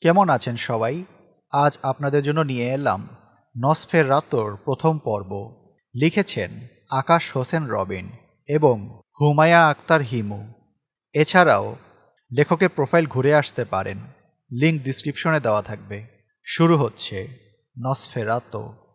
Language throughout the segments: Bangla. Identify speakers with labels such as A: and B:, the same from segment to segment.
A: কেমন আছেন সবাই? আজ আপনাদের জন্য নিয়ে এলাম নসফের রাতর প্রথম পর্ব। লিখেছেন আকাশ হোসেন রবিন এবং হুমায়া আক্তার হিমু। এছাড়াও লেখকের প্রোফাইল ঘুরে আসতে পারেন। লিঙ্ক ডিসক্রিপশনে দেওয়া থাকবে। শুরু হচ্ছে নসফেরাতো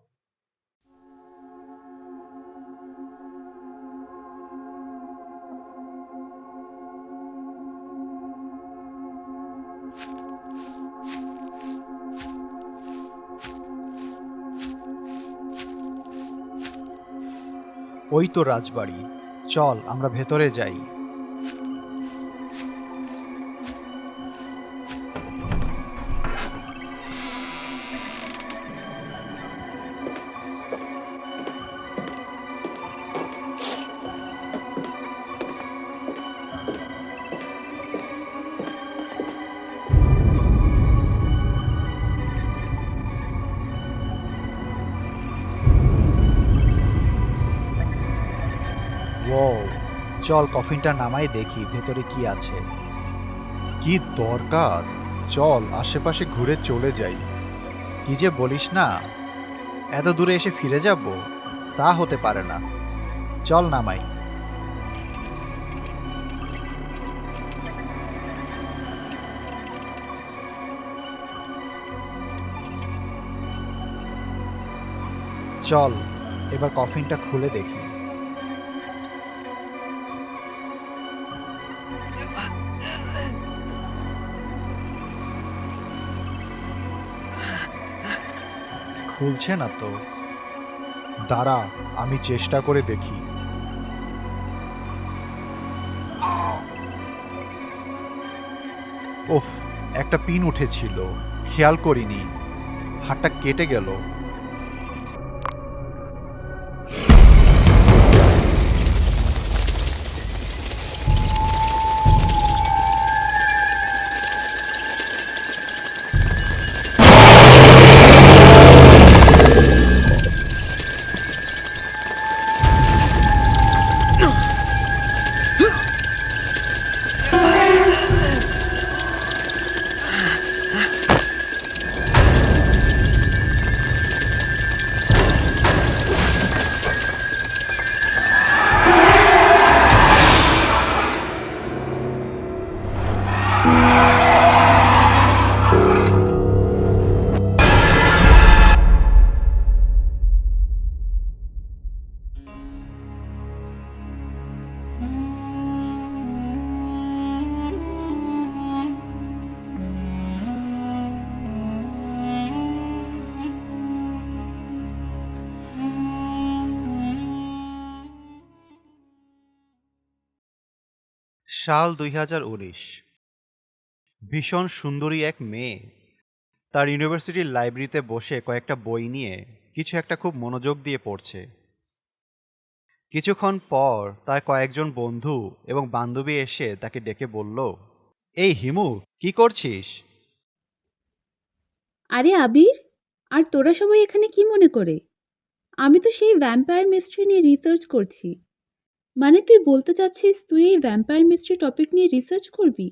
A: ওই তো রাজবাড়ি। চল আমরা ভেতরে যাই। ও চল কফিনটা নামাই দেখি ভেতরে কি আছে। কি দরকার? চল, আশেপাশে ঘুরে চলে যাই। কি যে বলিস না, এত দূরে এসে ফিরে যাব? তা হতে পারে না। চল নামাই। চল, এবার কফিনটা খুলে দেখি। খুলছে না তো। দাঁড়া, আমি চেষ্টা করে দেখি। ওফ, একটা পিন উঠেছিল। খেয়াল করিনি। হাতটা কেটে গেল। সাল দুই হাজার উনিশ। ভীষণ সুন্দরী এক মেয়ে। তার ইউনিভার্সিটির লাইব্রেরিতে বসে কয়েকটা বই নিয়ে কিছু একটা খুব মনোযোগ দিয়ে পড়ছে। কিছুক্ষণ পর তার কয়েকজন বন্ধু এবং বান্ধবী এসে তাকে ডেকে বলল, এই হিমু, কি করছিস?
B: আরে আবির, আর তোরা সবাই এখানে কি মনে করে? আমি তো সেই ভ্যাম্পায়ার মিস্ট্রি নিয়ে রিসার্চ করছি। মানে তুই বলতে চাচ্ছিস তুই এই ভ্যাম্পায়ার মিস্ট্রি টপিক নিয়ে রিসার্চ করবি?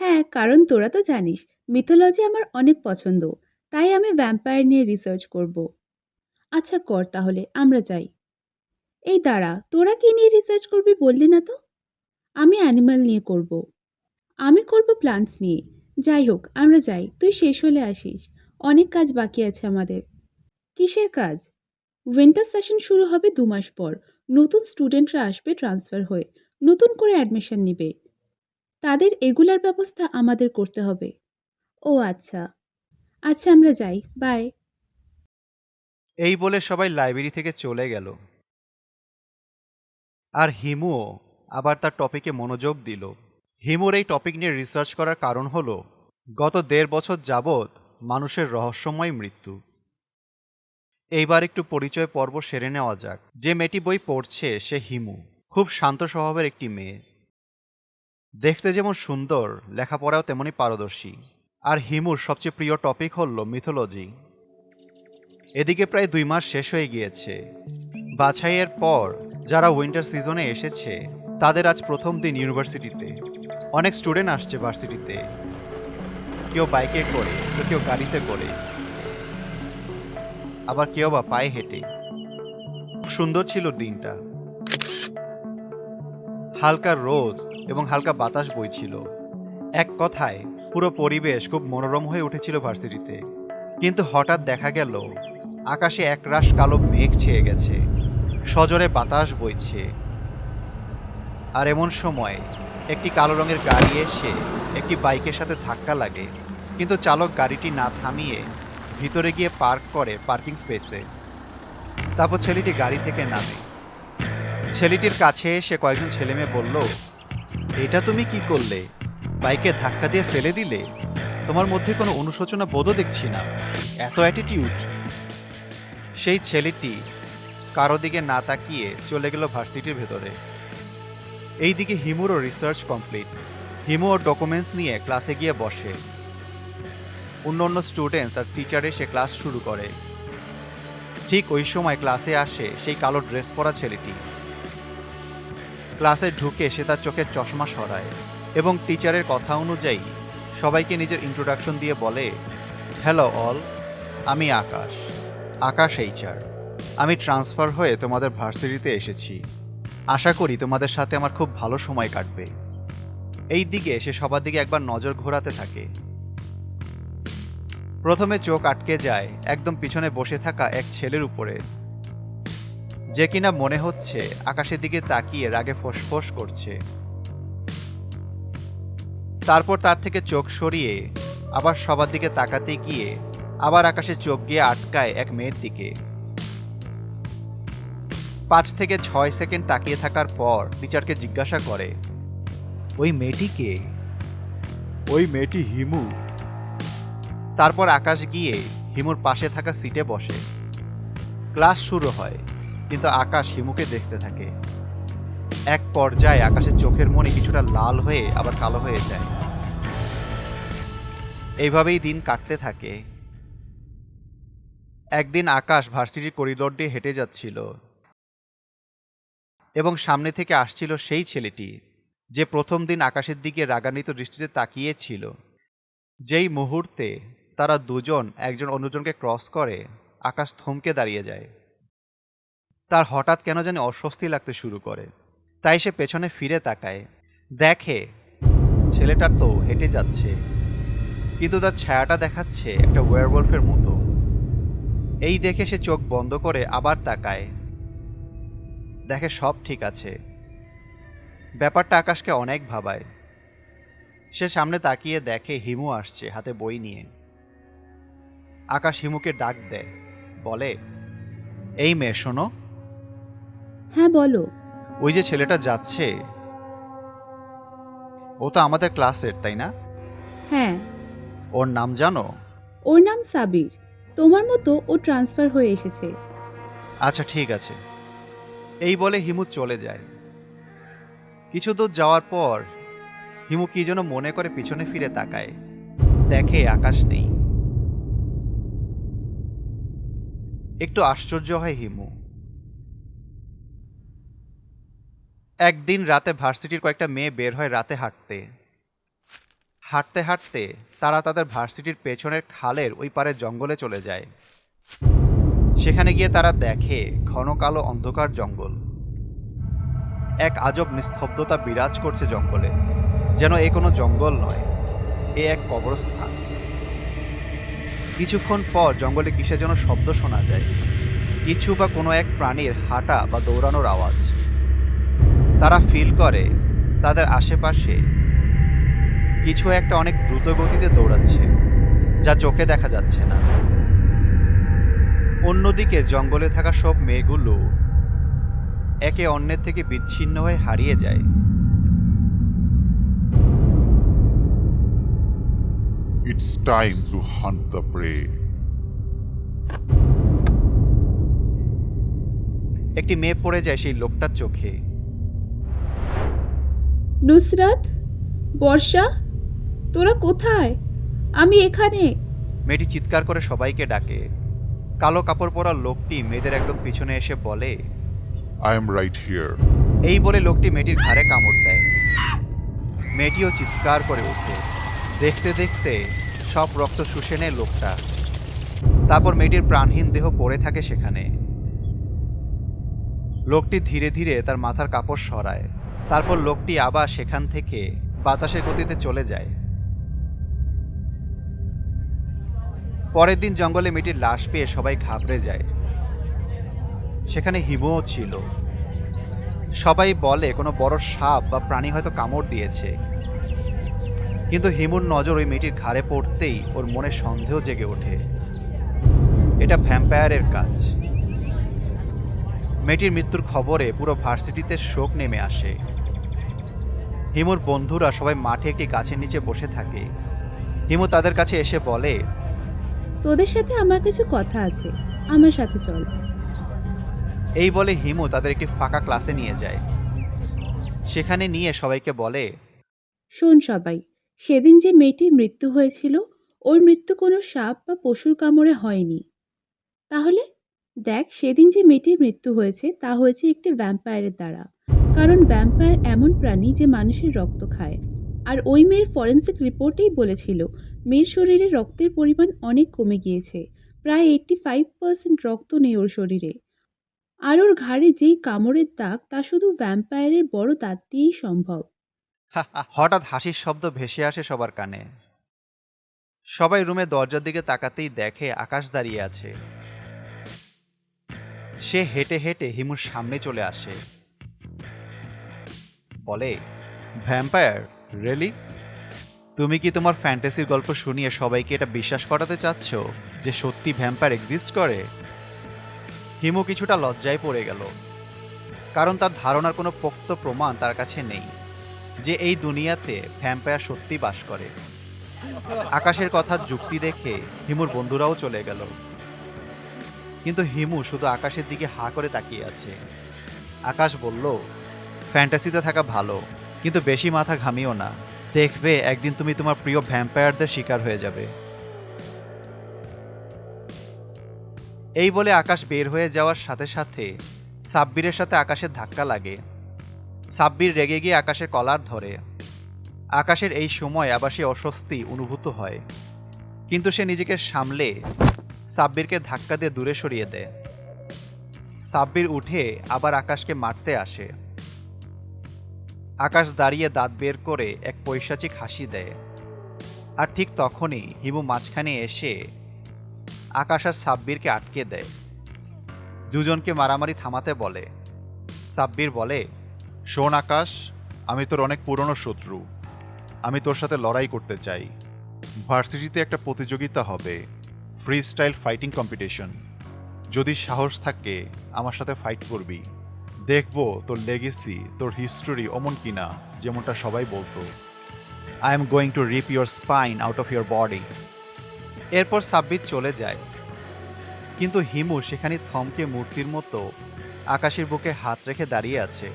B: হ্যাঁ কারণ তোরা তো জানিস মিথোলজি আমার অনেক পছন্দ, তাই আমি ভ্যাম্পায়ার নিয়ে রিসার্চ করব। আচ্ছা কর তাহলে, আমরা যাই। এই দাঁড়া, তোরা কি নিয়ে রিসার্চ করবি বললি না তো? আমি অ্যানিমাল নিয়ে করব। আমি করব প্লান্টস নিয়ে। যাই হোক, আমরা যাই, তুই শেষ হলে আসিস। অনেক কাজ বাকি আছে আমাদের। কিসের কাজ? উইন্টার সেশন শুরু হবে দু মাস পর। নতুন স্টুডেন্টরা আসবে ট্রান্সফার হয়ে নতুন করে অ্যাডমিশন নিবে। তাদের এগুলার ব্যবস্থা আমাদের করতে হবে। ও আচ্ছা। আচ্ছা আমরা যাই। বাই
A: এই বলে সবাই লাইব্রেরি থেকে চলে গেল। আর হিমুও আবার তার টপিকে মনোযোগ দিল। হিমুর এই টপিক নিয়ে রিসার্চ করার কারণ হলো, গত দেড় বছর যাবৎ মানুষের রহস্যময় মৃত্যু। এইবার একটু পরিচয় পর্ব সেরে নেওয়া যাক। যে মেয়েটি বই পড়ছে, সে হিমু। খুব শান্ত স্বভাবের একটি মেয়ে। দেখতে যেমন সুন্দর, লেখাপড়াও তেমনই পারদর্শী। আর হিমুর সবচেয়ে প্রিয় টপিক হল মিথোলজি এদিকে প্রায় দুই মাস শেষ হয়ে গিয়েছে। বাছাইয়ের পর যারা উইন্টার সিজনে এসেছে, তাদের আজ প্রথম দিন ইউনিভার্সিটিতে অনেক স্টুডেন্ট আসছে ভার্সিটিতে কেউ বাইকে করে তো কেউ গাড়িতে করে। আবার কেউ বা পায়ে হেঁটে। খুব সুন্দর ছিল দিনটা। হালকা রোদ এবং হালকা বাতাস বইছিল। এক কথায়, পুরো পরিবেশ খুব মনোরম হয়ে উঠেছিল ভার্সিটিতে। কিন্তু হঠাৎ দেখা গেল, আকাশে এক একরাশ কালো মেঘ ছেয়ে গেছে। সজোরে বাতাস বইছে। আর এমন সময়, একটি কালো রঙের গাড়ি এসে একটি বাইকের সাথে ধাক্কা লাগে। কিন্তু চালক গাড়িটি না থামিয়ে ভিতরে গিয়ে পার্ক করে পার্কিং স্পেসে। তারপর ছেলেটি গাড়ি থেকে নামে। ছেলেটির কাছে এসে কয়েকজন ছেলেমেয়ে বলল, এটা তুমি কি করলে? বাইকে ধাক্কা দিয়ে ফেলে দিলে? তোমার মধ্যে কোনো অনুশোচনা বোধও দেখছি না। এত অ্যাটিটিউড সেই ছেলেটি কারও দিকে না তাকিয়ে চলে গেল ভার্সিটির ভেতরে। এইদিকে হিমুরও রিসার্চ কমপ্লিট হিমু ওর ডকুমেন্টস নিয়ে ক্লাসে গিয়ে বসে। অন্য অন্য স্টুডেন্টস আর টিচার এসে ক্লাস শুরু করে। ঠিক ওই সময় ক্লাসে আসে সেই কালো ড্রেস পরা ছেলেটি। ক্লাসে ঢুকে সে তার চোখের চশমা সরায় এবং টিচারের কথা অনুযায়ী সবাইকে নিজের ইন্ট্রোডাকশন দিয়ে বলে হ্যালো অল আমি আকাশ। আকাশ এইচআর আমি ট্রান্সফার হয়ে তোমাদের ভার্সিটিতে এসেছি। আশা করি তোমাদের সাথে আমার খুব ভালো সময় কাটবে। এই দিকে সে সবার দিকে একবার নজর ঘোরাতে থাকে। প্রথমে চোখ আটকে যায় একদম পিছনে বসে থাকা এক ছেলের উপরে। যে কিনা মনে হচ্ছে আকাশের দিকে তাকিয়ে রাগে ফোঁস করছে। তারপর তার থেকে চোখ সরিয়ে আবার সবার দিকে তাকাতে গিয়ে আবার আকাশে চোখ গিয়ে আটকায় এক মেয়ের দিকে। পাঁচ থেকে ছয় সেকেন্ড তাকিয়ে থাকার পর টিচারকে জিজ্ঞাসা করে, ওই মেয়েটি কে? ওই মেয়েটি হিমু। তারপর আকাশ গিয়ে হিমুর পাশে থাকা সিটে বসে। ক্লাস শুরু হয়, কিন্তু আকাশ হিমুকে দেখতে থাকে। এক পর্যায়ে আকাশের চোখের মনে কিছুটা লাল হয়ে আবার কালো হয়ে যায়। এইভাবেই দিন কাটতে থাকে। একদিন আকাশ ভার্সিটির করিডোর দিয়ে হেঁটে যাচ্ছিল। এবং সামনে থেকে আসছিল সেই ছেলেটি, যে প্রথম দিন আকাশের দিকে রাগান্বিত দৃষ্টিতে তাকিয়েছিল। যেই মুহূর্তে তারা দুজন একজন অন্যজনকে ক্রস করে, আকাশ থমকে দাঁড়িয়ে যায়। তার হঠাৎ কেন জানি অস্বস্তি লাগতে শুরু করে। তাই সে পেছনে ফিরে তাকায়। দেখে ছেলেটা তো হেঁটে যাচ্ছে, কিন্তু তার ছায়াটা দেখাচ্ছে একটা ওয়ারওয়ার্ফের মতো। এই দেখে সে চোখ বন্ধ করে আবার তাকায়। দেখে সব ঠিক আছে। ব্যাপারটা আকাশকে অনেক ভাবায়। সে সামনে তাকিয়ে দেখে হিমু আসছে হাতে বই নিয়ে। আকাশ হিমুকে ডাক দেয়। বলে এই মেয়ে শোনো।
B: হ্যাঁ বলো।
A: ওই যে ছেলেটা যাচ্ছে ও তো আমাদের ক্লাসের তাই না?
B: হ্যাঁ।
A: ওর নাম জানো?
B: ওর নাম সাবির। তোমার মতো ও ট্রান্সফার হয়ে এসেছে।
A: আচ্ছা ঠিক আছে। এই বলে হিমু চলে যায়। কিছু দূর যাওয়ার পর হিমু কি যেন মনে করে পিছনে ফিরে তাকায়। দেখে আকাশ নেই। একটু আশ্চর্য হয় হিমু। একদিন রাতে ভার্সিটির কয়েকটা মেয়ে বের হয় রাতে হাঁটতে। হাঁটতে হাঁটতে তারা তাদের ভার্সিটির পেছনের খালের ওই পারে জঙ্গলে চলে যায়। সেখানে গিয়ে তারা দেখে ঘন কালো অন্ধকার জঙ্গল। এক আজব নিস্তব্ধতা বিরাজ করছে জঙ্গলে, যেন এ কোনো জঙ্গল নয়, এ এক কবরস্থান। কিছুক্ষণ পর জঙ্গলে কিসে যেন শব্দ শোনা যায়। কিছু বা কোনো এক প্রাণীর হাঁটা বা দৌড়ানোর আওয়াজ। তারা ফিল করে তাদের আশেপাশে। কিছু একটা অনেক দ্রুত গতিতে দৌড়াচ্ছে, যা চোখে দেখা যাচ্ছে না। অন্যদিকে জঙ্গলে থাকা সব মেয়েগুলো একে অন্যের থেকে বিচ্ছিন্ন হয়ে হারিয়ে যায়।
C: It's time to hunt the prey.
A: একটি মেয়ে পড়ে যায় সেই লোকটার চোখে।
B: নুসরাত বর্ষা তোরা কোথায়? আমি এখানে।
A: মেয়েটি চিৎকার করে সবাইকে ডাকে। কালো কাপড় পরা লোকটি মেয়েদের একদম পিছনে এসে বলে
C: I am right here.
A: এই বলে লোকটি মেয়েটির ঘাড়ে কামড় দেয়। মেয়েটিও চিৎকার করে ওঠে। দেখতে দেখতে সব রক্ত শুষে নেয় লোকটা। তারপর মেয়েটির প্রাণহীন দেহ পড়ে থাকে সেখানে। লোকটি ধীরে ধীরে তার মাথার কাপড় সরায়। তারপর লোকটি আবার সেখান থেকে বাতাসের গতিতে চলে যায়। পরের দিন জঙ্গলে মেয়েটির লাশ পেয়ে সবাই ঘাবড়ে যায়। সেখানে হিমও ছিল। সবাই বলে, কোনো বড় সাপ বা প্রাণী হয়তো কামড় দিয়েছে। কিন্তু হিমুর নজর ওই মেয়েটির ঘাড়ে পড়তেই ওর মনে সন্দেহ জেগে ওঠে। এটা ভ্যাম্পায়ারের কাজ। মেয়েটির মৃত্যুর খবরে পুরো ভার্সিটিতে শোক নেমে আসে। হিমুর বন্ধুরা সবাই মাঠে একটি গাছের নিচে বসে থাকে। হিমু তাদের কাছে এসে বলে
B: তোদের সাথে আমার কিছু কথা আছে। আমার সাথে চল।
A: এই বলে হিমু তাদের একটি ফাঁকা ক্লাসে নিয়ে যায়। সেখানে নিয়ে সবাইকে বলে
B: শোন সবাই সেদিন যে মেয়েটির মৃত্যু হয়েছিল, ওর মৃত্যু কোনো সাপ বা পশুর কামড়ে হয়নি। তাহলে দেখ, সেদিন যে মেয়েটির মৃত্যু হয়েছে, তা হয়েছে একটি ভ্যাম্পায়ারের দ্বারা। কারণ ভ্যাম্পায়ার এমন প্রাণী যে মানুষের রক্ত খায়। আর ওই মেয়ের ফরেন্সিক রিপোর্টেই বলেছিল, মেয়ের শরীরে রক্তের পরিমাণ অনেক কমে গিয়েছে। প্রায় এইট্টি ফাইভ পার্সেন্ট রক্ত নেই ওর শরীরে। আর ওর ঘাড়ে যেই কামড়ের দাগ, তা শুধু ভ্যাম্পায়ারের বড় দাঁত দিয়েই সম্ভব।
A: হঠাৎ হাসির শব্দ ভেসে আসে সবার কানে। সবাই রুমে দরজার দিকে তাকাতেই দেখে আকাশ দাঁড়িয়ে আছে। সে হেঁটে হেঁটে হিমুর সামনে চলে আসে। বলে ভ্যাম্পায়ার রেলি তুমি কি তোমার ফ্যান্টাসির গল্প শুনিয়ে সবাইকে এটা বিশ্বাস করাতে চাচ্ছ যে সত্যি ভ্যাম্পায়ার এক্সিস্ট করে? হিমু কিছুটা লজ্জায় পড়ে গেল। কারণ তার ধারণার কোনো পোক্ত প্রমাণ তার কাছে নেই। যে এই দুনিয়াতে ভ্যাম্পায়ার সত্যি বাস করে। আকাশের কথার যুক্তি দেখে হিমুর বন্ধুরাও চলে গেল। কিন্তু হিমু শুধু আকাশের দিকে হা করে তাকিয়ে আছে। আকাশ বলল, ফ্যান্টাসিতে থাকা ভালো, কিন্তু বেশি মাথা ঘামিও না। দেখবে, একদিন তুমি তোমার প্রিয় ভ্যাম্পায়ারদের শিকার হয়ে যাবে। এই বলে আকাশ বের হয়ে যাওয়ার সাথে সাথে সাব্বিরের সাথে আকাশের ধাক্কা লাগে। সাব্বির রেগে গিয়ে আকাশের কলার ধরে। আকাশের এই সময় আবার সে অস্বস্তি অনুভূত হয়। কিন্তু সে নিজেকে সামলে, সাব্বিরকে ধাক্কা দিয়ে দূরে সরিয়ে দেয়। সাব্বির উঠে আবার আকাশকে মারতে আসে। আকাশ দাঁড়িয়ে দাঁত বের করে এক পৈশাচিক হাসি দেয়। আর ঠিক তখনই হিমু মাঝখানে এসে আকাশ আর সাব্বিরকে আটকে দেয়। দুজনকে মারামারি থামাতে বলে। সাব্বির বলে
C: শোন আকাশ, আমি তোর অনেক পুরনো শত্রু। আমি তোর সাথে লড়াই করতে চাই। ভার্সিটিতে একটা প্রতিযোগিতা হবে ফ্রি স্টাইল ফাইটিং কম্পিটিশন। যদি সাহস থাকে, আমার সাথে ফাইট করবি। দেখব তোর লেগেসি তোর হিস্টোরি অমন কিনা, যেমনটা সবাই বলতো।
A: I am going to rip your spine out of your body এরপর সাব্বির চলে যায়। কিন্তু হিমু সেখানে থমকে মূর্তির মতো আকাশের বুকে হাত রেখে দাঁড়িয়ে আছে।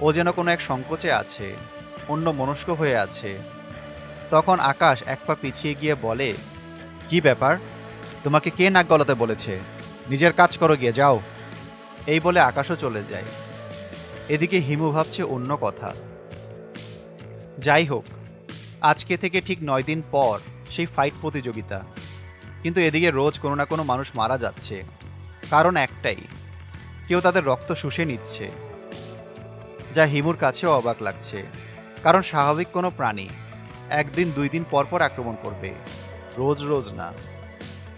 A: ও যেন কোনো এক সংকোচে আছে, অন্য মনস্ক হয়ে আছে। তখন আকাশ এক পা পিছিয়ে গিয়ে বলে, কি ব্যাপার? তোমাকে কে নাক গলাতে বলেছে? নিজের কাজ করো গিয়ে, যাও। এই বলে আকাশও চলে যায়। এদিকে হিমু ভাবছে অন্য কথা। যাই হোক, আজকে থেকে ঠিক নয় দিন পর সেই ফাইট প্রতিযোগিতা। কিন্তু এদিকে রোজ কোনো না কোনো মানুষ মারা যাচ্ছে। কারণ একটাই, কেউ তাদের রক্ত শুষে নিচ্ছে। যা হিমুর কাছেও অবাক লাগছে। কারণ স্বাভাবিক কোনো প্রাণী একদিন দুই দিন পর পর আক্রমণ করবে। রোজ রোজ না।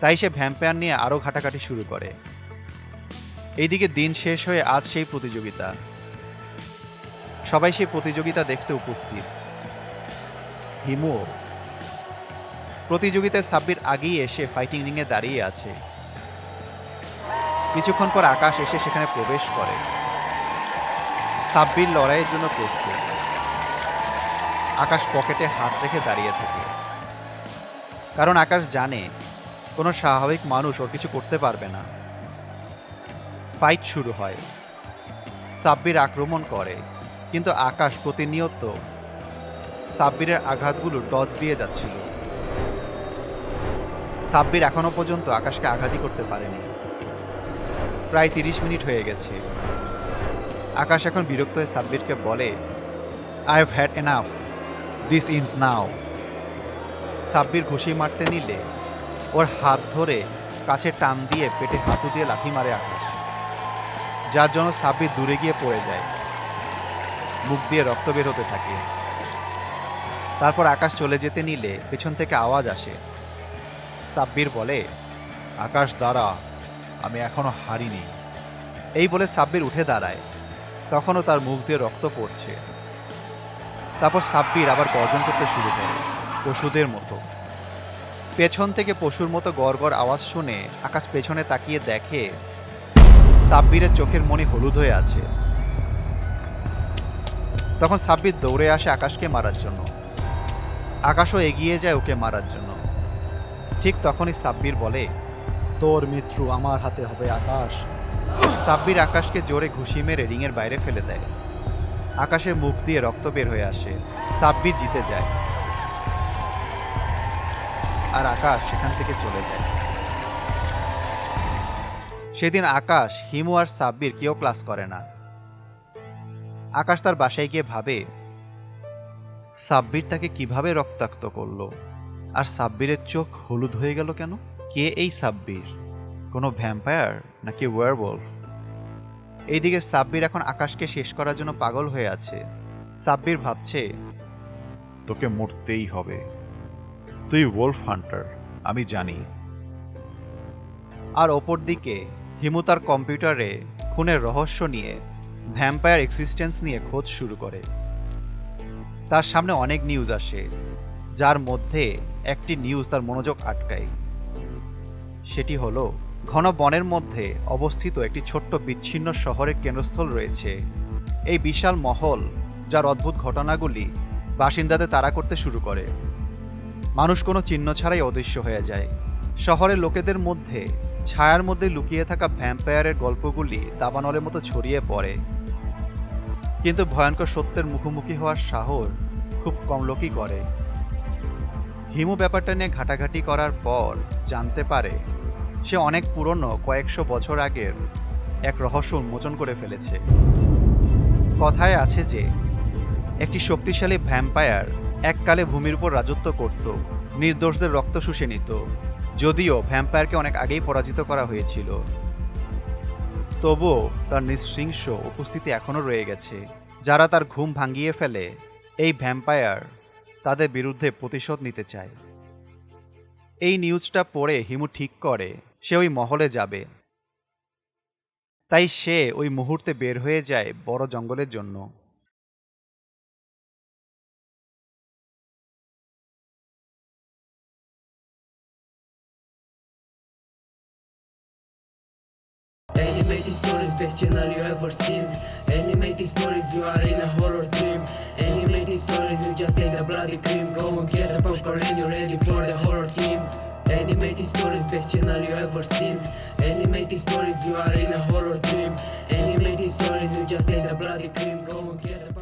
A: তাই সে ভ্যাম্পায়ার নিয়ে আরও ঘাটাঘাটি শুরু করে। এইদিকে দিন শেষ হয়ে আজ সেই প্রতিযোগিতা। সবাই সেই প্রতিযোগিতা দেখতে উপস্থিত। হিমুও প্রতিযোগিতায় সাব্বির আগেই এসে ফাইটিং রিংয়ে দাঁড়িয়ে আছে। কিছুক্ষণ পর আকাশ এসে সেখানে প্রবেশ করে। সাব্বির লড়াইয়ের জন্য প্রস্তুত। আকাশ পকেটে হাত রেখে দাঁড়িয়ে থাকে। কারণ আকাশ জানে, কোনো স্বাভাবিক মানুষ ওর কিছু করতে পারবে না। ফাইট শুরু হয়। সাব্বির আক্রমণ করে, কিন্তু আকাশ প্রতিনিয়ত সাব্বিরের আঘাতগুলো ডজ দিয়ে যাচ্ছিল। সাব্বির এখনও পর্যন্ত আকাশকে আঘাতই করতে পারেনি। প্রায় তিরিশ মিনিট হয়ে গেছে। আকাশ এখন বিরক্ত হয়ে সাব্বিরকে বলে I have had enough this ends now Sabbir ঘুষি মারতে নিলে, ওর হাত ধরে কাছে টান দিয়ে পেটে হাঁটু দিয়ে লাথি মারে আকাশ, যার জন্য সাব্বির দূরে গিয়ে পড়ে যায়, মুখ দিয়ে রক্ত বের হতে থাকে। তারপর আকাশ চলে যেতে নিলে পেছন থেকে আওয়াজ আসে। সাব্বির বলে,
C: আকাশ দ্বারা আমি এখনও হারিনি।
A: এই বলে সাব্বির উঠে দাঁড়ায়। তখনও তার মুখ দিয়ে রক্ত পড়ছে। তারপর সাব্বির আবার গর্জন করতে শুরু করে, পশুদের মতো। পেছন থেকে পশুর মতো গড় আওয়াজ শুনে আকাশ পেছনে তাকিয়ে দেখে সাব্বিরের চোখের মনি হলুদ হয়ে আছে। তখন সাব্বির দৌড়ে আসে আকাশকে মারার জন্য। আকাশও এগিয়ে যায় ওকে মারার জন্য। ঠিক তখনই সাব্বির বলে, তোর মৃত্যু আমার হাতে হবে, আকাশ। সাব্বির আকাশকে জোরে ঘুষি মেরে রিংয়ের বাইরে ফেলে দেয়। আকাশের মুখ দিয়ে রক্ত বের হয়ে আসে। সাব্বির জিতে যায়। আর আকাশ সেখান থেকে চলে যায়। সেদিন আকাশ, হিমু আর সাব্বির কেউ ক্লাস করে না। আকাশ তার বাসায় গিয়ে ভাবে, সাব্বির তাকে কীভাবে রক্তাক্ত করল? আর সাব্বিরের চোখ হলুদ হয়ে গেল কেন? কে এই সাব্বির? কোনো ভ্যাম্পায়ার নাকি ওয়ারবলফ এইদিকে সাব্বির এখন আকাশকে শেষ করার জন্য পাগল হয়ে আছে। সাব্বির ভাবছে,
C: তোকে মরতেই হবে। তুই ওলফ হান্টার আমি জানি।
A: আর ওপর দিকে হিমু তার কম্পিউটারে খুনের রহস্য নিয়ে ভ্যাম্পায়ার এক্সিস্টেন্স নিয়ে খোঁজ শুরু করে। তার সামনে অনেক নিউজ আসে, যার মধ্যে একটি নিউজ তার মনোযোগ আটকায়। সেটি হলো ঘন বনের মধ্যে অবস্থিত একটি ছোট্ট বিচ্ছিন্ন শহরের কেন্দ্রস্থল রয়েছে। এই বিশাল মহল, যার অদ্ভুত ঘটনাগুলি বাসিন্দাদের তাড়া করতে শুরু করে। মানুষ কোনো চিহ্ন ছাড়াই অদৃশ্য হয়ে যায়। শহরের লোকেদের মধ্যে ছায়ার মধ্যে লুকিয়ে থাকা ভ্যাম্পায়ারের গল্পগুলি দাবানলের মতো ছড়িয়ে পড়ে। কিন্তু ভয়ঙ্কর সত্যের মুখোমুখি হওয়ার সাহস খুব কম লোকই করে। হিমু ব্যাপারটা নিয়ে ঘাটাঘাটি করার পর জানতে পারে সে অনেক পুরনো, কয়েকশো বছর আগের এক রহস্য উন্মোচন করে ফেলেছে। কথায় আছে যে, একটি শক্তিশালী ভ্যাম্পায়ার এককালে ভূমির উপর রাজত্ব করত, নির্দোষদের রক্ত শুষে নিত, যদিও ভ্যাম্পায়ারকে অনেক আগেই পরাজিত করা হয়েছিল। তবুও তার নৃশৃংস উপস্থিতি এখনও রয়ে গেছে। যারা তার ঘুম ভাঙিয়ে ফেলে, এই ভ্যাম্পায়ার তাদের বিরুদ্ধে প্রতিশোধ নিতে চায়। এই নিউজটা পড়ে হিমু ঠিক করে। সে ওই মহলে যাবে তাই সে ওই মুহূর্তে বের হয়ে যায় বড় জঙ্গলের জন্য
D: Animated stories, best channel you ever seen. Animated stories, you are in a horror dream. Animated stories, you just take the bloody cream. Go and get the popcorn and you're ready for the horror team. Animated stories, best channel you ever seen. Animated stories, you are in a horror dream. Animated stories, you just take the bloody cream. Go and get popcorn.